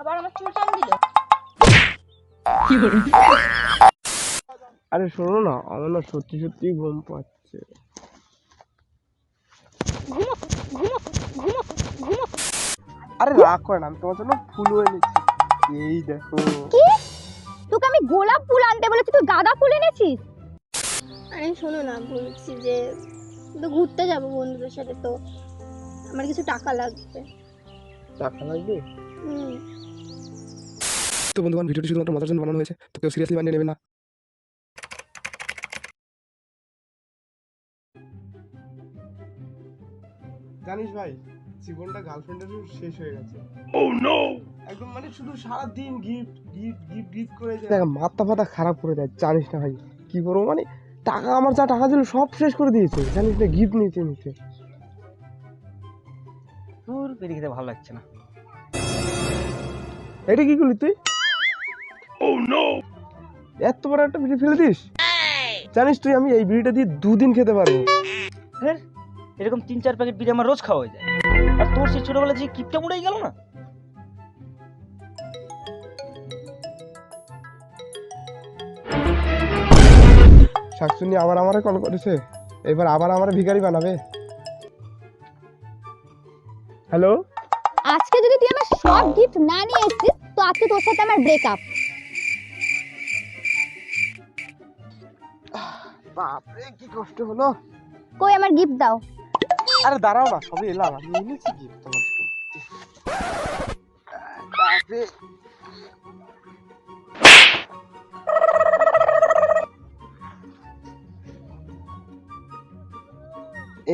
আবার আমার চুল টান দিল। আরে শোনো না আমার না সত্যি সত্যি ঘুম পাচ্ছে। ঘুমো ঘুমো ঘুমো ঘুমো আরে রাগ করে না আমি তোমার জন্য ফুলও এনেছি। এই দেখো। কি? তোকে আমি গোলাপ ফুল আনতে বলেছি তুই গাঁদা ফুল এনেছিস? আরে শোনো না বলছি যে তো ঘুরতে যাব বন্ধুদের সাথে তো আমার কিছু টাকা লাগবে। টাকা লাগবে? তো বন্ধুগণ ভিডিওটি শুধুমাত্র মজার জন্য বানানো হয়েছে তো কেউ সিরিয়াসলি বানিয়ে নেবে না। জানিস ভাই জীবনটা গার্লফ্রেন্ডের শেষ হয়ে গেছে। একদম মানে শুধু সারা দিন গিফট গিফট গিফট গিফট করে যায়। দেখ মাথা ফাতা খারাপ করে দেয় জানিস না ভাই কি করব মানে টাকা আমার যা টাকা ছিল সব শেষ করে দিয়েছে জানিস না গিফট নিতে নিতে তোর পেরে খেতে ভালো লাগছে না। এটা কি করলি তুই? এত বড় একটা বিড়ি ফেলে দিস? জানিস তুই আমি এই বিড়িটা দিয়ে দুদিন খেতে পারব। হ্যাঁ এরকম তিন চার প্যাকেট বিড়ি আমার রোজ খাওয়া হয়ে যায়। আর তোর সেই ছোটবেলা যে কিপটা মুড়াই গেল না? শাকচুনি আবার আমারে কল করেছে। এবার আবার আমার ভিখারি বানাবে। হ্যালো আজকে যদি তুই আমার সব গিফট না নিয়ে এসেছিস আজকে তোর সাথে আমার ব্রেকআপ বাপরে কি কষ্ট হলো। কই আমার গিফট দাও। আরে দাঁড়াও না সবে এলাম আমি এনেছি কি তোমার। বাপরে।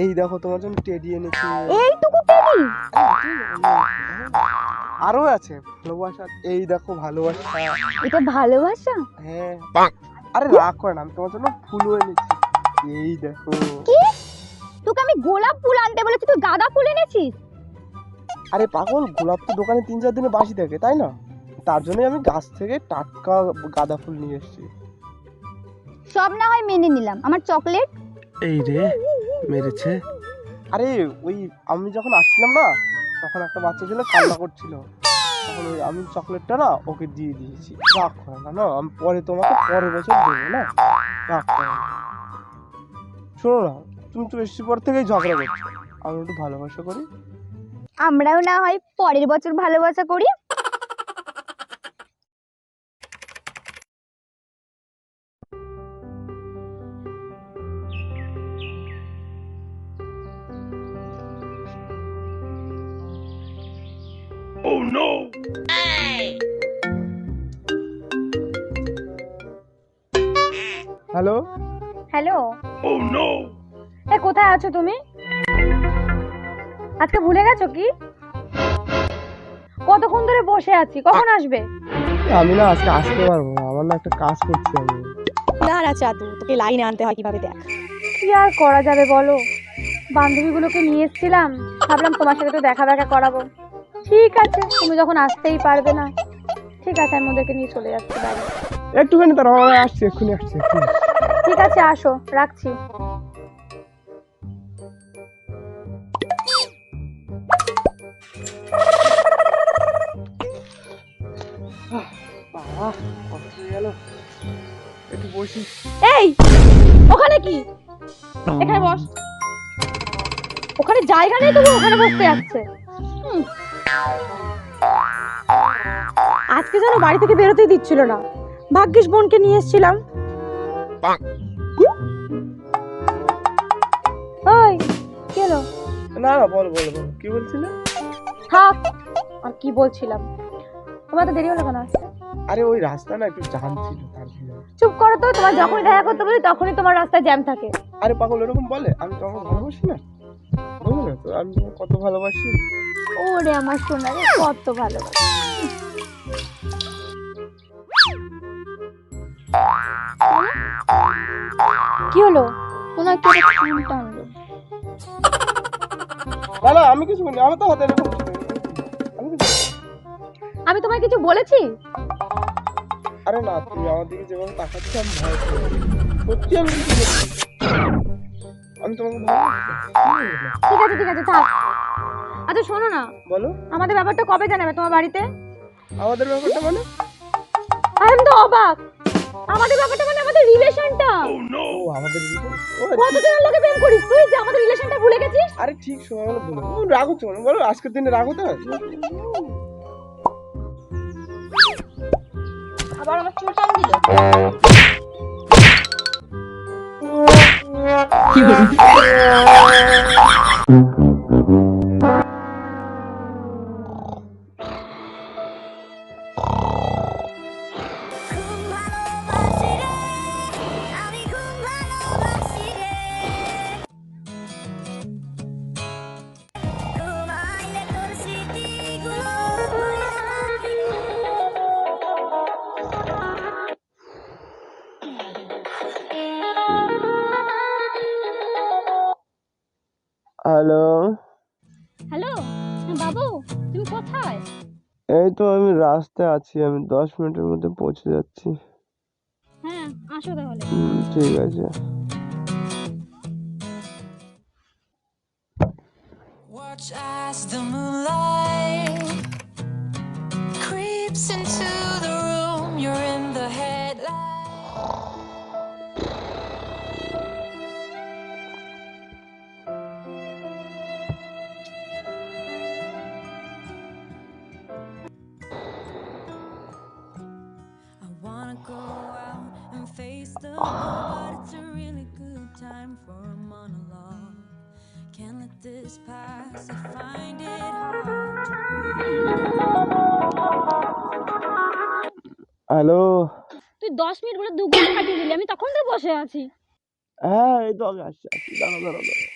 এই দেখো তোমার জন্য টেডি এনেছি। এইটুকু টেডি আরও আছে ভালোবাসা। এই দেখো ভালোবাসা। এটা ভালোবাসা? হ্যাঁ। আরে রাগ করে না আমি তোমার জন্য ফুলও এনেছি। এই দেখো। কি? তোকে আমি গোলাপ ফুল আনতে বলেছি তুই গাঁদা ফুল এনেছিস? আরে পাগল গোলাপ তো দোকানে তিন চার দিনে বাসি থাকে তাই না? তার জন্যই আমি গাছ থেকে টাটকা গাঁদা ফুল নিয়ে এসেছি। সব না হয় মেনে নিলাম। আমার চকলেট? এই রে মেরেছে। আরে ওই আমি যখন আসছিলাম না তখন একটা বাচ্চা ছিল, কান্না করছিল। তখন আমি চকলেটটা না ওকে দিয়ে দিয়েছি। রাগ করে না না, আমি পরে তোমাকে পরের বছর দেবো, না? রাগ করে শোনো না, তুমি তো এসছি পর থেকেই ঝগড়া করছ। আমি একটু ভালোবাসা করি। আমরাও না হয় পরের বছর ভালোবাসা করি হ্যালো হ্যালো এ কোথায় আছো তুমি? আজকে ভুলে গেছো কি? কতক্ষণ ধরে বসে আছি? কখন আসবে? আমি না আজকে আসতে পারব না। আমার না একটা কাজ করছি আমি। দাঁড়া চাদু তোকে লাইনে আনতে হয় কীভাবে দেখ। কি আর করা যাবে বলো? বান্ধবীগুলোকে নিয়ে এসেছিলাম। ভাবলাম তোমার সাথে একটু দেখা দেখা করাবো। ঠিক আছে তুমি যখন আসতেই পারবে না। ঠিক আছে আমি ওদেরকে নিয়ে চলে যাচ্ছি বাড়ি একটুখানি তার আসছি এক্ষুনি আসছি ঠিক আছে আসো রাখছি। একটু বসি। এই ওখানে কি? এখানে বস। ওখানে জায়গা নেই তবু ওখানে বসতে যাচ্ছে। হুম। আজকে যেন বাড়ি থেকে বেরোতেই দিচ্ছিল না। ভাগ্যিস বোনকে নিয়ে এসেছিলাম। ওই কি হলো? না না বলো বলো বলো। কি বলছিলে? থাক আর কি বলছিলাম? তোমার তো দেরি হলো কেন? আসতে? আরে ওই রাস্তা না একটু জাম ছিল চুপ করো তো তোমার যখনই দেখা করতে বলি তখনই তোমার রাস্তায় জ্যাম থাকে। আরে পাগল এরকম বলে? আমি তোমাকে ভালোবাসি না? তো আমি তোমাকে কত ভালোবাসি? ওরে আমার সোনা রে কত ভালোবাসি। কি হলো? ওনার কি একটা চুল টানলো। না না আমি কিছু বলি আমার তো হাতে এরকম আমি তোমায় কিছু বলেছি? আরে না তুমি আমার দিকে যেভাবে তাকাচ্ছ আমি ভয় সত্যি আমি কিছু। আমি তোমাকে ঠিক আছে ঠিক আছে থাক। আচ্ছা শোনো না। বলো। আমাদের ব্যাপারটা কবে জানাবে তোমার বাড়িতে? আমাদের ব্যাপারটা মানে আমি তো অবাক। আমাদের ব্যাপারটা মানে আমাদের রিলেশনটা ও আমাদের কতদিনের লোকে প্রেম করিস তুই যে আমাদের রিলেশনটা ভুলে গেছিস? আরে ঠিক সময় হলে বলো রাগ হচ্ছে মানে বলো আজকের দিনে রাগ হতে হয়? আবার আমার চুল টান দিল। 有人。হ্যালো হ্যালো বাবু তুমি কোথায়? এই তো আমি রাস্তায় আছি আমি দশ মিনিটের মধ্যে পৌঁছে যাচ্ছি। হ্যাঁ আসো তাহলে। হুম, ঠিক আছে। Watch as the moonlight creeps into hello তুই দশ মিনিট বলে দু ঘণ্টা কাটিয়ে দিলি আমি তখন তো বসে আছি। হ্যাঁ এই তো আমি আসছি আসছি দাঁড়া দাঁড়া দাঁড়া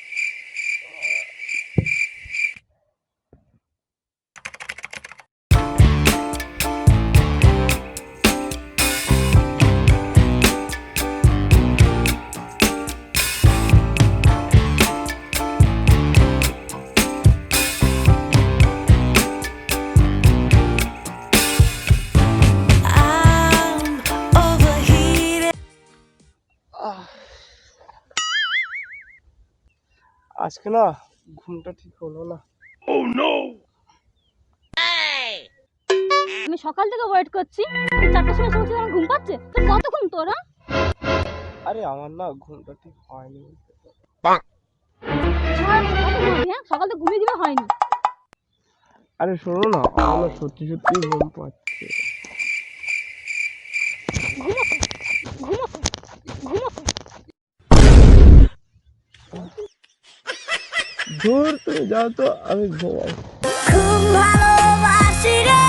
আজকে না ঘুমটা ঠিক হলো না। আমি সকাল থেকে ওয়েট করছি। চারটার সময় সময় আমার ঘুম পাচ্ছে। তো কত ঘুম তোরা আরে আমার না ঘুমটা ঠিক হয়নি। হ্যাঁ? সকাল থেকে ঘুমিয়ে দিবে হয়নি। আরে শোনো না আমার সত্যি সত্যি ঘুম পাচ্ছে। ধুর তুমি যাও তো আমি ঘুমাই খুব ভালোবাসি রে।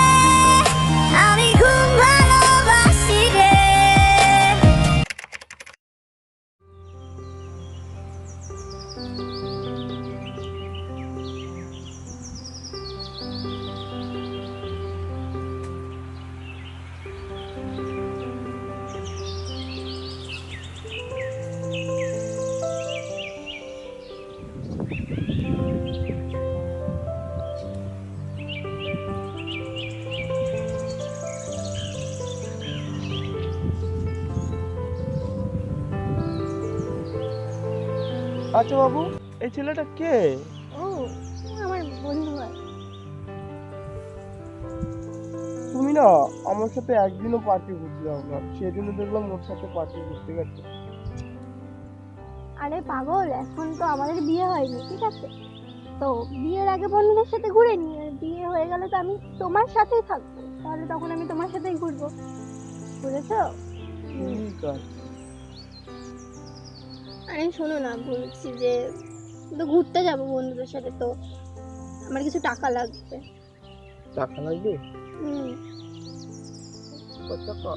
আচ্ছা বাবু এই ছেলেটা কে? ও আমার বন্ধু হয়। তুমি না আমার সাথে একদিনও পার্টি ঘুরতে যাও না সেদিনও দেখলাম ওর সাথে পার্টি ঘুরতে গেছে। আরে পাগল এখন তো আমাদের বিয়ে হয়নি ঠিক আছে? তো বিয়ের আগে বন্ধুদের সাথে ঘুরে নি বিয়ে হয়ে গেলে তো আমি তোমার সাথেই থাকব তাহলে তখন আমি তোমার সাথেই ঘুরবো। বুঝেছ? ঠিক আছে। আরে শোনো না বলছি যে তো ঘুরতে যাব বন্ধুদের সাথে তো আমার কিছু টাকা লাগবে। টাকা লাগবে? হুম। কত টাকা?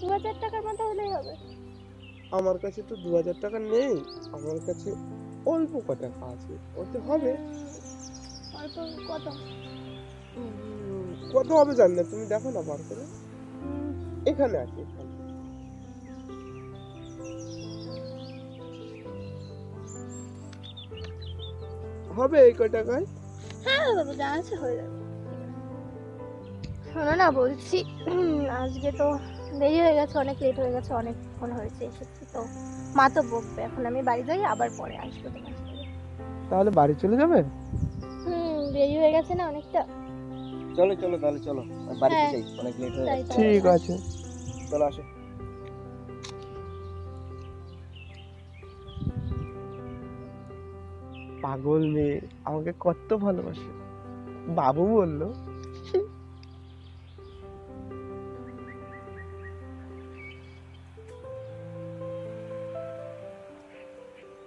দু হাজার টাকার মতো হলেই হবে। আমার কাছে তো দু হাজার টাকা নেই আমার কাছে অল্প ক টাকা আছে ওতে হবে। অল্প কত? কত হবে জানি না তুমি দেখো না বার করে। এখানে আছে এখানে। হবে এই ক টাকায়? হ্যাঁ বাবু যা আছে হয়ে যাবে। শোনো না বলছি আজকে তো দেরি হয়ে গেছে অনেক লেট হয়ে গেছে অনেকক্ষণ হয়েছে এসেছি তো। মা তো বকবে এখন আমি বাড়ি যাই আবার পরে আসব তোমার সাথে। তাহলে বাড়ি চলে যাবে? হুম দেরি হয়ে গেছে না অনেকটা? চলো চলো তাহলে চলো বাড়িতে হ্যাঁ। যাই অনেক লেট হয়ে তো। ঠিক আছে। চলো আসো। পাগল মেয়ে আমাকে কত ভালোবাসে। বাবু বলল